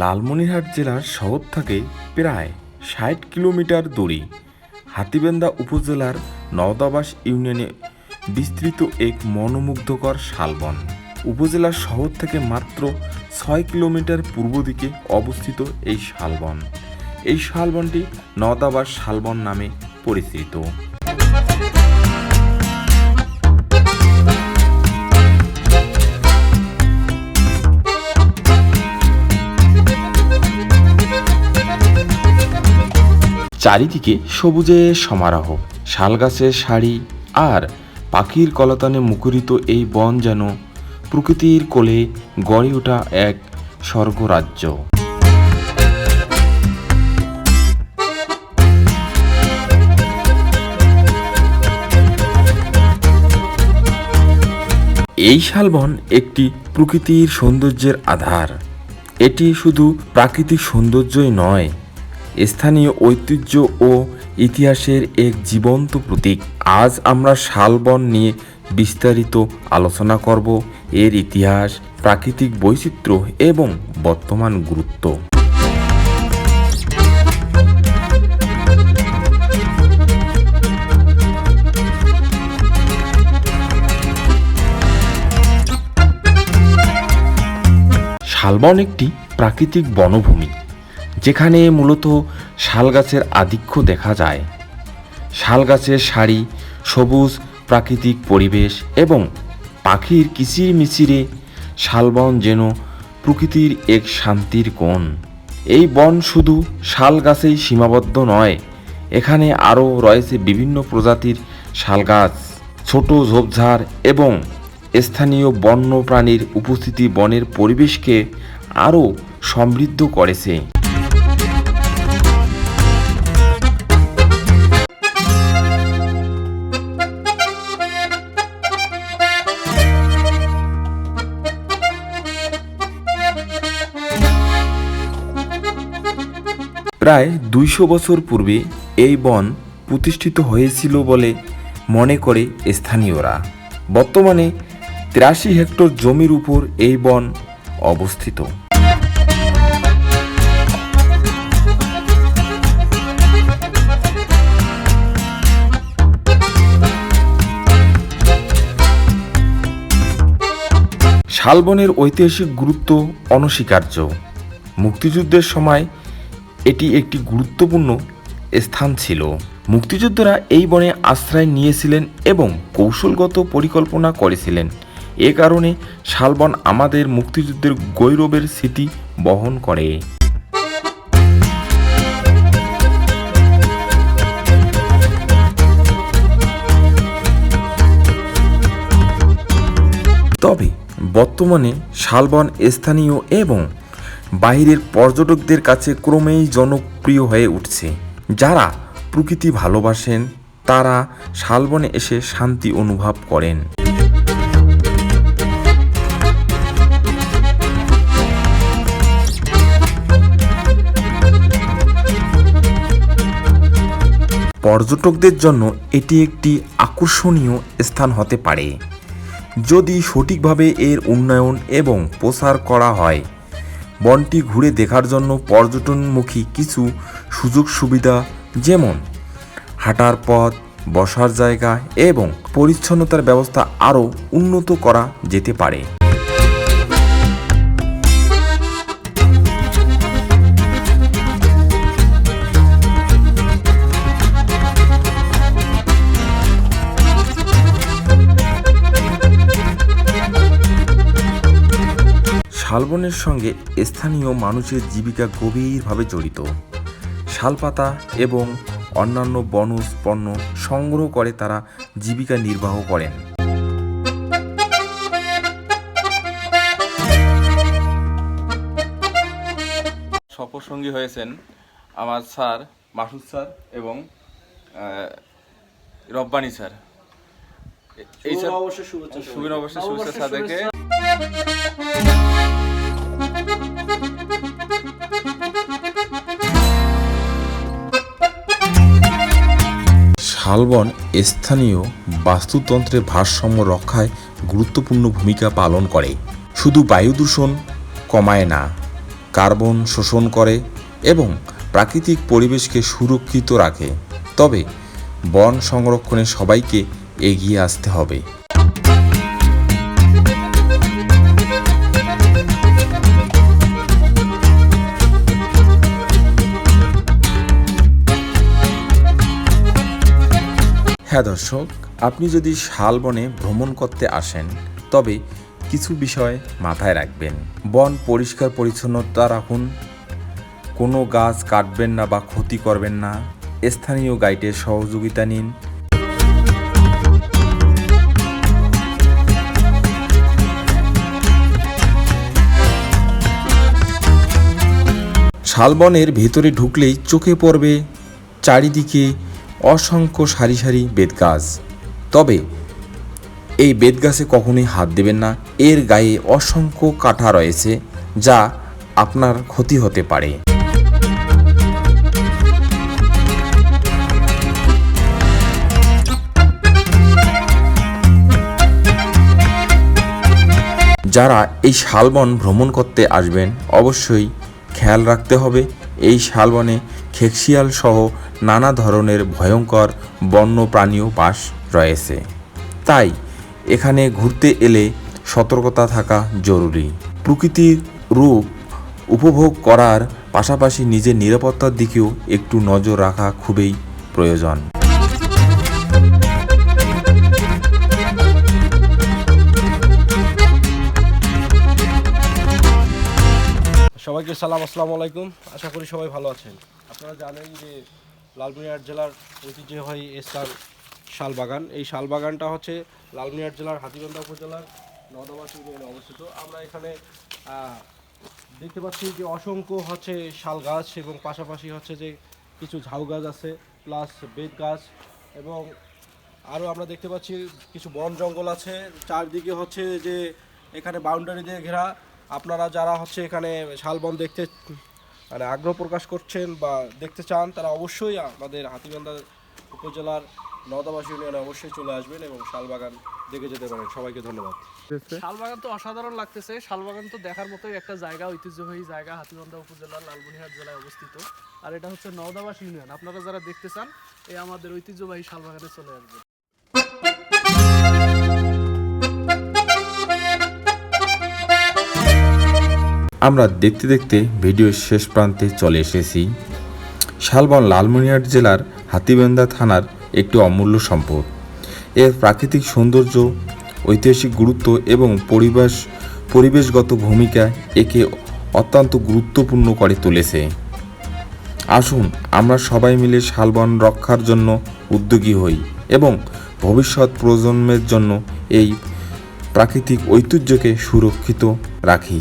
লালমনিরহাট জেলার শহর থেকে প্রায় ষাট কিলোমিটার দূরে। হাতিবেন্দা উপজেলার নওদাবাস ইউনিয়নে বিস্তৃত এক মনোমুগ্ধকর শালবন। উপজেলার শহর থেকে মাত্র ছয় কিলোমিটার পূর্ব দিকে অবস্থিত এই শালবন। এই শালবনটি নওদাবাস শালবন নামে পরিচিত। চারিদিকে সবুজে সমারোহ শালগাছের শাড়ি আর পাখির কলতানে মুখরিত এই বন যেন প্রকৃতির কোলে গড়ে ওঠা এক স্বর্গরাজ্য। এই শালবন একটি প্রকৃতির সৌন্দর্যের আধার। এটি শুধু প্রাকৃতিক সৌন্দর্যই নয় স্থানীয় ঐতিহ্য ও ইতিহাসের এক জীবন্ত প্রতীক। আজ আমরা শালবন নিয়ে বিস্তারিত আলোচনা করব এর ইতিহাস, প্রাকৃতিক বৈচিত্র্য এবং বর্তমান গুরুত্ব। শালবন একটি প্রাকৃতিক বনভূমি। যেখানে মূলত শাল গাছের আধিক্য দেখা যায়। শাল গাছের সারি, সবুজ প্রাকৃতিক পরিবেশ এবং পাখির কিচির মিচিরে শালবন যেন প্রকৃতির এক শান্তির কোণ। এই বন শুধু শাল গাছেই সীমাবদ্ধ নয়, এখানে আরও রয়েছে বিভিন্ন প্রজাতির শাল গাছ ছোট ঝোপঝাড় এবং স্থানীয় বন্য প্রাণীর উপস্থিতি বনের পরিবেশকে আরও সমৃদ্ধ করেছে। প্রায় দুইশো বছর পূর্বে এই বন প্রতিষ্ঠিত হয়েছিল বলে মনে করে স্থানীয়রা। বর্তমানে তিরাশি হেক্টর জমির উপর এই বন অবস্থিত। শালবনের ঐতিহাসিক গুরুত্ব অনস্বীকার্য। মুক্তিযুদ্ধের সময় এটি একটি গুরুত্বপূর্ণ স্থান ছিল। মুক্তিযোদ্ধারা এই বনে আশ্রয় নিয়েছিলেন এবং কৌশলগত পরিকল্পনা করেছিলেন। এ কারণে শালবন আমাদের মুক্তিযুদ্ধের গৌরবের স্মৃতি বহন করে। তবে বর্তমানে শালবন স্থানীয় এবং বাইরের পর্যটকদের কাছে ক্রমেই জনপ্রিয় হয়ে উঠছে। যারা প্রকৃতি ভালোবাসেন, তারা শালবনে এসে শান্তি অনুভব করেন। পর্যটকদের জন্য এটি একটি আকর্ষণীয় স্থান হতে পারে। যদি সঠিকভাবে এর উন্নয়ন এবং প্রসার করা হয় বনটি ঘুরে দেখার জন্য পর্যটনমুখী কিছু সুযোগ সুবিধা যেমন হাঁটার পথ, বসার জায়গা এবং পরিচ্ছন্নতার ব্যবস্থা আরও উন্নত করা যেতে পারে। শালবনের সঙ্গে স্থানীয় মানুষের জীবিকা গভীরভাবে জড়িত। শালপাতা এবং অন্যান্য বনজ পণ্য সংগ্রহ করে তারা জীবিকা নির্বাহ করেন। সফরসঙ্গী হয়েছেন আমার স্যার মাসুদ স্যার এবং রব্বানী স্যার। এই স্যার অবশ্যই শুভেচ্ছা শুভেচ্ছা স্যারদেরকে। শালবন স্থানীয় বাস্তুতন্ত্রের ভারসাম্য রক্ষায় গুরুত্বপূর্ণ ভূমিকা পালন করে। শুধু বায়ু দূষণ কমায় না, কার্বন শোষণ করে এবং প্রাকৃতিক পরিবেশকে সুরক্ষিত রাখে। তবে বন সংরক্ষণে সবাইকে এগিয়ে আসতে হবে। হ্যাঁ দর্শক, আপনি যদি শালবনে ভ্রমণ করতে আসেন, তবে কিছু বিষয় মাথায় রাখবেন। বন পরিষ্কার পরিচ্ছন্নতা রাখুন। কোনো গাছ কাটবেন না বা ক্ষতি করবেন না। স্থানীয় গাইডের সহযোগিতা নিন। শালবনের ভেতরে ঢুকলেই চোখে পড়বে চারিদিকে অসংখ্য সারি সারি বেতগাছ তবে এই বেতগাছে কখনোই হাত দেবেন না। এর গায়ে অসংখ্য কাঁটা রয়েছে যা আপনার ক্ষতি হতে পারে। যারা এই শালবন ভ্রমণ করতে আসবেন, অবশ্যই খেয়াল রাখতে হবে। এই শালবনে খেকশিয়াল সহ নানা ধরনের ভয়ঙ্কর বন্য প্রাণীও বাস রয়েছে। তাই, এখানে ঘুরতে এলে সতর্কতা থাকা জরুরি। প্রকৃতির রূপ উপভোগ করার পাশাপাশি নিজের নিরাপত্তার দিকেও একটু নজর রাখা খুবই প্রয়োজন। সবাইকে সালাম, আসসালামু আলাইকুম। আশা করি সবাই ভালো আছেন। আপনারা জানেন যে লালমিরহাট জেলার ঐতিহ্যবাহী এস্টার শালবাগান। এই শালবাগানটা হচ্ছে লালমিরহাট জেলার হাতিবান্ধা উপজেলার নদাবাসী ইউনিয়নে অবস্থিত। আমরা এখানে দেখতে পাচ্ছি যে অসংখ্য হচ্ছে শাল গাছ এবং পাশাপাশি হচ্ছে যে কিছু ঝাউ গাছ আছে, প্লাস বেত গাছ এবং আরও আমরা দেখতে পাচ্ছি কিছু বন জঙ্গল আছে। চারদিকে হচ্ছে যে এখানে বাউন্ডারি দিয়ে ঘেরা। আপনারা যারা হচ্ছে এখানে শালবন দেখতে মানে আগ্রহ প্রকাশ করছেন বা দেখতে চান তারা অবশ্যই আমাদের হাতিবান্ধা উপজেলার নদাবাসী ইউনিয়নে অবশ্যই চলে আসবেন এবং শালবাগান দেখে যেতে পারেন। সবাইকে ধন্যবাদ। শালবাগান তো অসাধারণ লাগতেছে। শালবাগান তো দেখার মতোই একটা জায়গা ঐতিহ্যবাহী জায়গা হাতিবান্ধা উপজেলার লালমনিরহাট জেলায় অবস্থিত। আর এটা হচ্ছে নওদাবাস ইউনিয়ন। আপনারা যারা দেখতে চান এই আমাদের ঐতিহ্যবাহী শালবাগানে চলে আসবেন। আমরা দেখতে দেখতে ভিডিওর শেষ প্রান্তে চলে এসেছি। শালবন লালমনিরহাট জেলার হাতিবান্ধা থানার একটি অমূল্য সম্পদ। এর প্রাকৃতিক সৌন্দর্য, ঐতিহাসিক গুরুত্ব এবং পরিবেশ, পরিবেশগত ভূমিকা একে অত্যন্ত গুরুত্বপূর্ণ করে তুলেছে। আসুন আমরা সবাই মিলে শালবন রক্ষার জন্য উদ্যোগী হই এবং ভবিষ্যৎ প্রজন্মের জন্য এই প্রাকৃতিক ঐতিহ্যকে সুরক্ষিত রাখি।